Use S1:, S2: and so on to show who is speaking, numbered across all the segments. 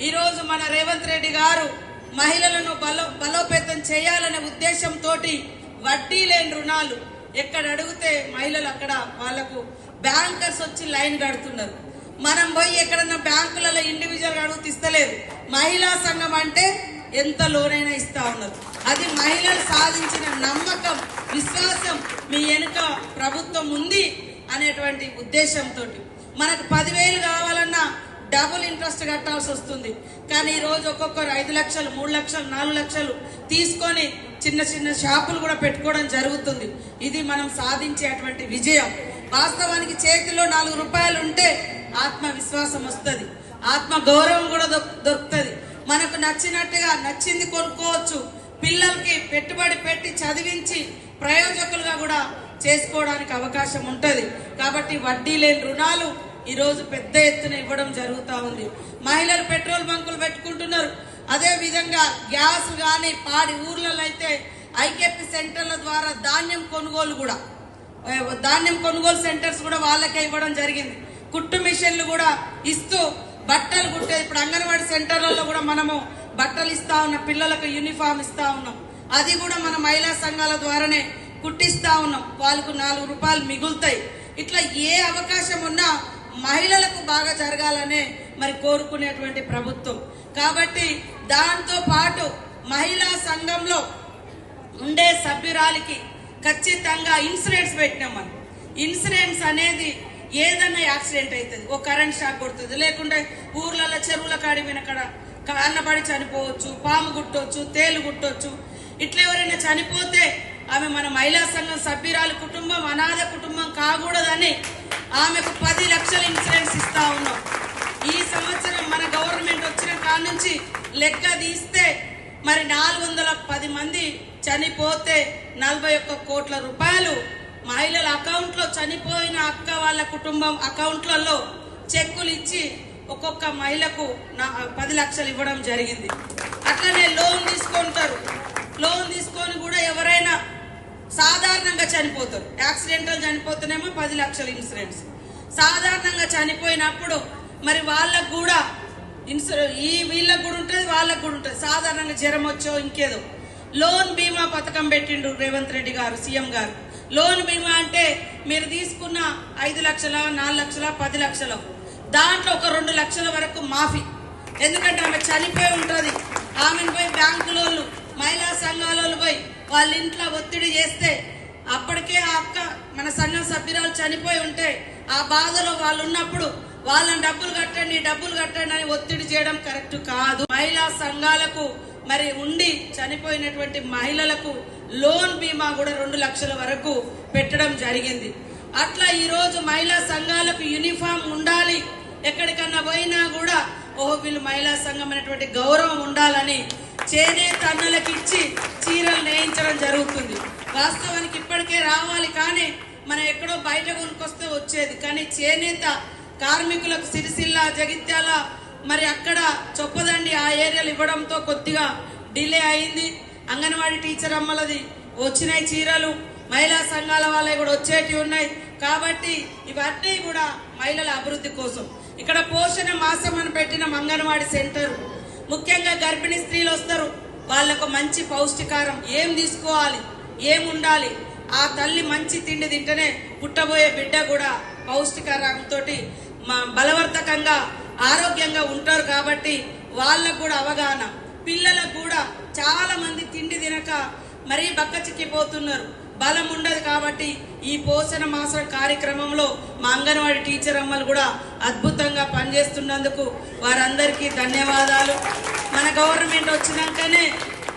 S1: ఈరోజు మన రేవంత్ రెడ్డి గారు మహిళలను బలో బలోపేతం చేయాలనే ఉద్దేశంతో వడ్డీ లేని రుణాలు ఎక్కడ అడిగితే మహిళలు అక్కడ వాళ్ళకు బ్యాంకర్స్ వచ్చి లైన్ కడుతున్నారు. మనం పోయి ఎక్కడన్నా బ్యాంకులలో ఇండివిజువల్ అడుగుతూ ఇస్తలేదు. మహిళా సంఘం అంటే ఎంత లోనైనా ఇస్తా ఉన్నారు. అది మహిళలు సాధించిన నమ్మకం విశ్వాసం మీ వెనుక ప్రభుత్వం ఉంది అనేటువంటి ఉద్దేశంతో మనకు పదివేలు డబుల్ ఇంట్రెస్ట్ కట్టాల్సి వస్తుంది. కానీ ఈరోజు ఒక్కొక్కరు ఐదు లక్షలు మూడు లక్షలు నాలుగు లక్షలు తీసుకొని చిన్న చిన్న షాపులు కూడా పెట్టుకోవడం జరుగుతుంది. ఇది మనం సాధించేటువంటి విజయం. వాస్తవానికి చేతిలో నాలుగు రూపాయలు ఉంటే ఆత్మవిశ్వాసం వస్తుంది. ఆత్మ గౌరవం కూడా దొ- దొరుకుతుంది. మనకు నచ్చినట్టుగా నచ్చింది కొనుక్కోవచ్చు. పిల్లలకి పెట్టుబడి పెట్టి చదివించి ప్రయోజకులుగా కూడా చేసుకోవడానికి అవకాశం ఉంటుంది. కాబట్టి వడ్డీ లేని రుణాలు ఈరోజు పెద్ద ఎత్తున ఇవ్వడం జరుగుతూ ఉంది. మహిళలు పెట్రోల్ బంకులు పెట్టుకుంటున్నారు. అదే విధంగా గ్యాస్ కానీ పాడి ఊర్లలో అయితే ఐకేపీ సెంటర్ల ద్వారా ధాన్యం కొనుగోలు కూడా ధాన్యం కొనుగోలు సెంటర్స్ కూడా వాళ్ళకే ఇవ్వడం జరిగింది. కుట్టు మిషన్లు కూడా ఇస్తూ బట్టలు కుట్టే ఇప్పుడు అంగన్వాడీ సెంటర్లలో కూడా మనము బట్టలు ఇస్తా ఉన్నాం పిల్లలకు యూనిఫామ్ ఇస్తా ఉన్నాం. అది కూడా మన మహిళా సంఘాల ద్వారానే కుట్టిస్తా ఉన్నాం. వాళ్ళకు నాలుగు రూపాయలు మిగులుతాయి. ఇట్లా ఏ అవకాశం ఉన్నా మహిళలకు బాగా జరగాలనే మరి కోరుకునేటువంటి ప్రభుత్వం. కాబట్టి దాంతో పాటు మహిళా సంఘంలో ఉండే సభ్యురాలికి ఖచ్చితంగా ఇన్సూరెన్స్ పెట్టినాం మనం. ఇన్సూరెన్స్ అనేది ఏదన్నా యాక్సిడెంట్ అవుతుంది ఓ కరెంట్ షాక్ కొడుతుంది. లేకుంటే ఊర్లలో చెరువుల కాడి వెనకడ అన్నపడి చనిపోవచ్చు పాము గుట్టొచ్చు తేలు గుట్టొచ్చు. ఇట్లా ఎవరైనా చనిపోతే ఆమె మన మహిళా సంఘం సభ్యురాలు కుటుంబం అనాథ కుటుంబం కాకూడదని ఆమెకు పది లక్షల ఇన్సూరెన్స్ ఇస్తా ఉన్నాం. ఈ సంవత్సరం మన గవర్నమెంట్ వచ్చిన కాడ నుంచి లెక్క తీస్తే మరి నాలుగు వందల పది మంది చనిపోతే నలభై ఒక్క కోట్ల రూపాయలు మహిళల అకౌంట్లో చనిపోయిన అక్క వాళ్ళ కుటుంబం అకౌంట్లలో చెక్కులు ఇచ్చి ఒక్కొక్క మహిళకు నా- పది లక్షలు ఇవ్వడం జరిగింది. అట్లనే లోన్ తీసుకుంటారు. లోన్ తీసుకొని కూడా ఎవరైనా సాధారణంగా చనిపోతారు. యాక్సిడెంటల్ చనిపోతేనేమో పది లక్షల ఇన్సూరెన్స్. సాధారణంగా చనిపోయినప్పుడు మరి వాళ్ళకు కూడా ఇన్సూరెన్స్ ఈ వీళ్ళకు కూడా ఉంటుంది వాళ్ళకు కూడా ఉంటుంది. సాధారణంగా జ్వరం వచ్చో ఇంకేదో. లోన్ బీమా పథకం పెట్టిండు రేవంత్ రెడ్డి గారు సీఎం గారు. లోన్ బీమా అంటే మీరు తీసుకున్న ఐదు లక్షల నాలుగు లక్షల పది లక్షల దాంట్లో ఒక రెండు లక్షల వరకు మాఫీ. ఎందుకంటే ఆమె చనిపోయి ఉంటుంది. ఆమెను పోయి బ్యాంకులోళ్ళు మహిళా సంఘాలలో పోయి వాళ్ళ ఇంట్లో ఒత్తిడి చేస్తే అప్పటికే ఆ అక్క మన సంఘం సభ్యురాలు చనిపోయి ఉంటే ఆ బాధలో వాళ్ళు ఉన్నప్పుడు వాళ్ళని డబ్బులు కట్టండి డబ్బులు కట్టండి అని ఒత్తిడి చేయడం కరెక్ట్ కాదు. మహిళా సంఘాలకు మరి ఉండి చనిపోయినటువంటి మహిళలకు లోన్ బీమా కూడా రెండు లక్షల వరకు పెట్టడం జరిగింది. అట్లా ఈరోజు మహిళా సంఘాలకు యూనిఫామ్ ఉండాలి. ఎక్కడికన్నా పోయినా కూడా ఓహో వీళ్ళు మహిళా సంఘం అనేటువంటి గౌరవం ఉండాలని చేనేత అన్నలకు ఇచ్చి చీరలు నేయించడం జరుగుతుంది. వాస్తవానికి ఇప్పటికే రావాలి కానీ మనం ఎక్కడో బయట కొనుక్కొస్తే వచ్చేది. కానీ చేనేత కార్మికులకు సిరిసిల్ల జగిత్యాల మరి అక్కడ చొప్పదండి ఆ ఏరియాలు ఇవ్వడంతో కొద్దిగా డిలే అయింది. అంగన్వాడీ టీచర్ అమ్మలది వచ్చినాయి చీరలు. మహిళా సంఘాల వాళ్ళవి కూడా వచ్చేటివి ఉన్నాయి. కాబట్టి ఇవన్నీ కూడా మహిళల అభివృద్ధి కోసం. ఇక్కడ పోషణ మాసం అని పెట్టిన అంగన్వాడీ సెంటర్. ముఖ్యంగా గర్భిణీ స్త్రీలు వస్తారు. వాళ్ళకు మంచి పౌష్టికారం ఏం తీసుకోవాలి? ఏం ఉండాలి? ఆ తల్లి మంచి తిండి తింటేనే పుట్టబోయే బిడ్డ కూడా పౌష్టికారంతో బలవర్ధకంగా ఆరోగ్యంగా ఉంటారు కాబట్టి వాళ్ళకు కూడా అవగాహన. పిల్లలకు కూడా చాలా మంది తిండి తినక మరీ బక్క చిక్కిపోతున్నారు బలం ఉండదు కాబట్టి ఈ పోషణ మాసం కార్యక్రమంలో మా అంగన్వాడి టీచర్ అమ్మలు కూడా అద్భుతంగా పనిచేస్తున్నందుకు వారందరికీ ధన్యవాదాలు. మన గవర్నమెంట్ వచ్చినాకనే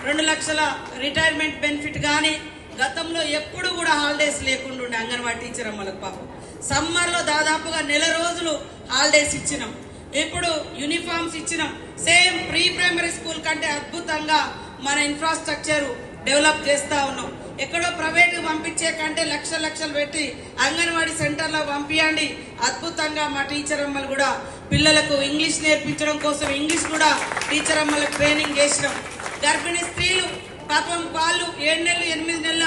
S1: రెండు లక్షల రిటైర్మెంట్ బెనిఫిట్ కానీ గతంలో ఎప్పుడు కూడా హాలిడేస్ లేకుండా ఉండే టీచర్ అమ్మలకు పాపం. సమ్మర్లో దాదాపుగా నెల రోజులు హాలిడేస్ ఇచ్చినాం. ఇప్పుడు యూనిఫామ్స్ ఇచ్చినాం. సేమ్ ప్రీ ప్రైమరీ స్కూల్ కంటే అద్భుతంగా మన ఇన్ఫ్రాస్ట్రక్చర్ డెవలప్ చేస్తూ ఉన్నాం. ఎక్కడో ప్రైవేట్ పంపించే కంటే లక్ష లక్షలు పెట్టి అంగన్వాడీ సెంటర్లో పంపించండి అద్భుతంగా మా టీచర్ అమ్మలు కూడా పిల్లలకు ఇంగ్లీష్ నేర్పించడం కోసం ఇంగ్లీష్ కూడా టీచర్ అమ్మలకు ట్రైనింగ్ చేసినాం. గర్భిణీ స్త్రీలు పాపం వాళ్ళు ఏడు నెలలు ఎనిమిది నెలలు